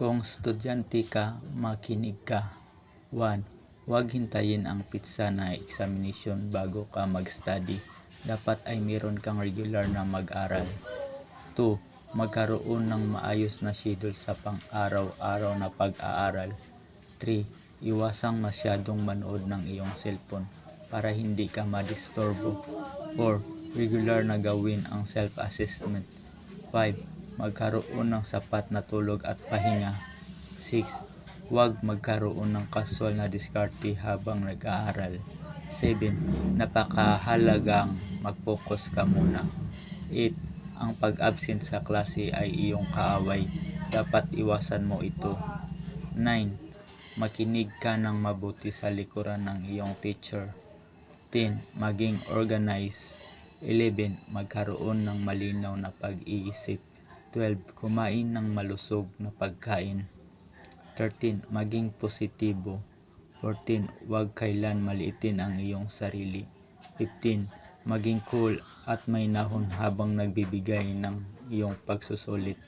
Kung estudyante ka, makinig ka. 1. Huwag hintayin ang pizza na examination bago ka mag-study. Dapat ay meron kang regular na mag-aral. 2. Magkaroon ng maayos na schedule sa pang-araw-araw na pag-aaral. 3. Iwasang masyadong manood ng iyong cellphone para hindi ka madisturbo. 4. Regular na gawin ang self-assessment. 5. Magkaroon ng sapat na tulog at pahinga. 6. Huwag magkaroon ng casual na diskarte habang nag-aaral. 7. Napakahalagang mag-focus ka muna. 8. Ang pag-absent sa klase ay iyong kaaway. Dapat iwasan mo ito. 9. Makinig ka ng mabuti sa likuran ng iyong teacher. 10. Maging organized. 11. Magkaroon ng malinaw na pag-iisip. 12. Kumain ng malusog na pagkain. 13. Maging positibo. 14. Huwag kailan maliitin ang iyong sarili. 15. Maging cool at may nahon habang nagbibigay ng iyong pagsusulit.